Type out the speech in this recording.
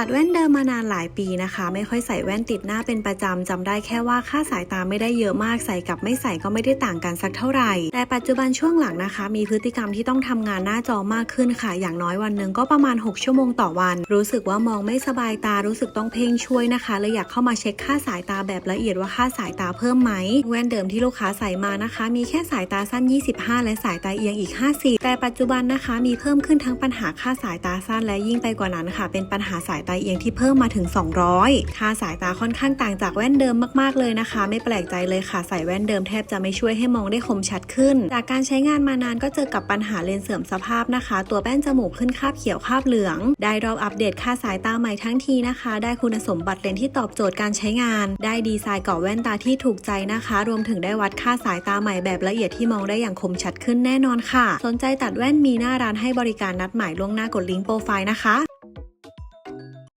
ตัดแว่นเดิมมานานหลายปีนะคะ ไม่ค่อยใส่แว่นติดหน้าเป็นประจำจำได้แค่ว่าค่าสายตาไม่ได้เยอะมากใส่กับไม่ใส่ก็ไม่ได้ต่างกันสักเท่าไหร่ แต่ปัจจุบันช่วงหลังนะคะ มีพฤติกรรมที่ต้องทำงานหน้าจอมากขึ้นค่ะ อย่างน้อยวันหนึ่งก็ประมาณ 6 ชั่วโมงต่อวัน รู้สึกว่ามองไม่สบายตารู้สึกต้องเพ่งช่วยนะคะเลยอยากเข้ามาเช็คค่าสายตาแบบละเอียดว่าค่าสายตาเพิ่มไหมแว่นเดิมที่ลูกค้าใส่มานะคะ มีแค่สายตาสั้น 25 และสายตาเอียงอีก 50 แต่ปัจจุบันนะคะ มีเพิ่มขึ้นทั้งปัญหาค่าสายตาสั้นและยิ่งไปกว่านั้นค่ะ เป็นปัญหาสายตาเอียงที่เพิ่มมาถึง 200 ค่าสายตาค่อนข้างต่างจากแว่นเดิมมากๆเลยนะคะ ไม่แปลกใจเลยค่ะใส่แว่นเดิมแทบจะไม่ช่วยให้มองได้คมชัดขึ้น จากการใช้งานมานานก็เจอกับปัญหาเลนส์เสื่อมสภาพนะคะ ตัวแป้นจมูกขึ้นคาบเขียวคาบเหลือง ได้รอบอัปเดตค่าสายตาใหม่ทั้งทีนะคะ ได้คุณสมบัติเลนส์ที่ตอบโจทย์การใช้งาน ได้ดีไซน์กรอแว่นตาที่ถูกใจนะคะ รวมถึงได้วัดค่าสายตาใหม่แบบละเอียดที่มองได้อย่างคมชัดขึ้นแน่นอนค่ะ สนใจตัดแว่นมีหน้าร้านให้บริการนัดหมายล่วงหน้ากดลิงก์โปรไฟล์นะคะ